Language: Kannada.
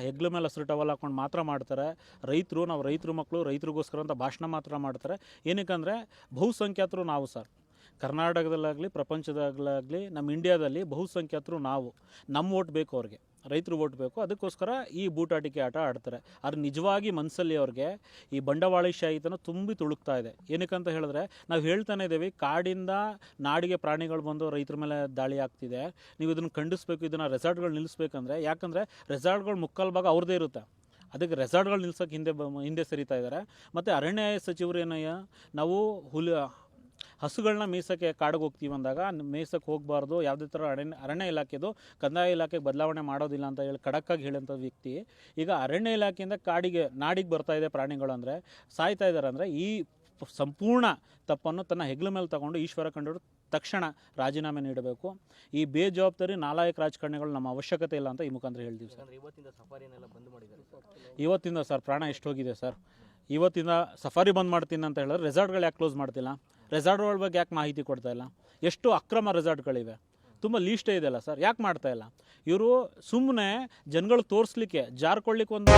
ಹೆಗ್ಲ ಮೇಲೆ ಹಸಿರು ಟವಲ್ ಹಾಕೊಂಡು ಮಾತ್ರ ಮಾಡ್ತಾರೆ. ರೈತರು, ನಾವು ರೈತರು ಮಕ್ಕಳು ರೈತರಿಗೋಸ್ಕರ ಅಂತ ಭಾಷಣ ಮಾತ್ರ ಮಾಡ್ತಾರೆ. ಏನಕ್ಕಂದರೆ ಬಹುಸಂಖ್ಯಾತರು ನಾವು ಸರ್. ಕರ್ನಾಟಕದಲ್ಲಾಗಲಿ, ಪ್ರಪಂಚದಾಗಲಾಗಲಿ ನಮ್ಮ ಇಂಡಿಯಾದಲ್ಲಿ ಬಹುಸಂಖ್ಯಾತರು ನಾವು. ನಮ್ಮ ಓಟ್ ಬೇಕು ಅವ್ರಿಗೆ. ರೈತರು ಓಟ್ ಬೇಕು, ಅದಕ್ಕೋಸ್ಕರ ಈ ಬೂಟಾಟಿಕೆ ಆಟ ಆಡ್ತಾರೆ. ಆದ್ರೆ ನಿಜವಾಗಿ ಮನಸ್ಸಲ್ಲಿ ಅವ್ರಿಗೆ ಈ ಬಂಡವಾಳಶಾಹಿತನ ತುಂಬಿ ತುಳುಕ್ತಾ ಇದೆ. ಏನಕ್ಕಂತ ಹೇಳಿದ್ರೆ, ನಾವು ಹೇಳ್ತಾನೆ ಇದ್ದೀವಿ ಕಾಡಿಂದ ನಾಡಿಗೆ ಪ್ರಾಣಿಗಳು ಬಂದು ರೈತರ ಮೇಲೆ ದಾಳಿ ಆಗ್ತಿದೆ. ನೀವು ಇದನ್ನು ಖಂಡಿಸ್ಬೇಕು, ಇದನ್ನು ರೆಸಾರ್ಟ್ಗಳು ನಿಲ್ಲಿಸ್ಬೇಕಂದ್ರೆ ಯಾಕಂದರೆ ರೆಸಾರ್ಟ್ಗಳು ಮುಕ್ಕಾಲು ಭಾಗ ಅವ್ರದ್ದೇ ಇರುತ್ತೆ. ಅದಕ್ಕೆ ರೆಸಾರ್ಟ್ಗಳು ನಿಲ್ಸೋಕೆ ಹಿಂದೆ ಹಿಂದೆ ಸರಿತಾ ಇದ್ದಾರೆ ಮತ್ತು ಅರಣ್ಯ ಸಚಿವರು ಏನಯ್ಯ, ನಾವು ಹುಲಿ ಹಸುಗಳನ್ನ ಮೇಯ್ಸೋಕ್ಕೆ ಕಾಡಿಗೆ ಹೋಗ್ತೀವಿ ಅಂದಾಗ ಮೇಯ್ಸೋಕ್ಕೆ ಹೋಗಬಾರ್ದು ಯಾವುದೇ ಥರ ಅರಣ್ಯ ಅರಣ್ಯ ಇಲಾಖೆದು ಕಂದಾಯ ಇಲಾಖೆಗೆ ಬದಲಾವಣೆ ಮಾಡೋದಿಲ್ಲ ಅಂತ ಹೇಳಿ ಖಡಕ್ಕಾಗಿ ಹೇಳೋಂಥ ವ್ಯಕ್ತಿ ಈಗ ಅರಣ್ಯ ಇಲಾಖೆಯಿಂದ ಕಾಡಿಗೆ ನಾಡಿಗೆ ಬರ್ತಾ ಇದೆ ಪ್ರಾಣಿಗಳು ಅಂದರೆ ಸಾಯ್ತಾ ಇದ್ದಾರೆ ಅಂದರೆ ಈ ಸಂಪೂರ್ಣ ತಪ್ಪನ್ನು ತನ್ನ ಹೆಗ್ಲ ಮೇಲೆ ತಗೊಂಡು ಈಶ್ವರ ಕಂಡವರು ತಕ್ಷಣ ರಾಜೀನಾಮೆ ನೀಡಬೇಕು. ಈ ಬೇಜವಾಬ್ದಾರಿ ನಾಲಾಯಕ ರಾಜಕಾರಣಿಗಳು ನಮ್ಮ ಅವಶ್ಯಕತೆ ಇಲ್ಲ ಅಂತ ಈ ಮುಖಾಂತರ ಹೇಳ್ತೀವಿ ಸರ್. ಇವತ್ತಿಂದ ಸಫಾರಿನೆಲ್ಲ ಬಂದ್ ಮಾಡಿದ್ದಾರೆ ಇವತ್ತಿಂದ ಸರ್ ಪ್ರಾಣ ಎಷ್ಟು ಹೋಗಿದೆ ಸರ್? ಇವತ್ತಿಂದ ಸಫಾರಿ ಬಂದ್ ಮಾಡ್ತೀನಿ ಅಂತ ಹೇಳಿದ್ರೆ ರೆಸಾರ್ಟ್ಗಳು ಯಾಕೆ ಕ್ಲೋಸ್ ಮಾಡ್ತಿಲ್ಲ? ರೆಸಾರ್ಟ್ಗಳ ಬಗ್ಗೆ ಯಾಕೆ ಮಾಹಿತಿ ಕೊಡ್ತಾ ಇಲ್ಲ? ಎಷ್ಟು ಅಕ್ರಮ ರೆಸಾರ್ಟ್ಗಳಿವೆ? ತುಂಬ ಲೀಸ್ಟೇ ಇದೆಯಲ್ಲ ಸರ್, ಯಾಕೆ ಮಾಡ್ತಾ ಇಲ್ಲ? ಇವರು ಸುಮ್ಮನೆ ಜನಗಳು ತೋರಿಸ್ಲಿಕ್ಕೆ, ಜಾರ್ಕೊಳ್ಳಿಕ್ಕೆ ಒಂದು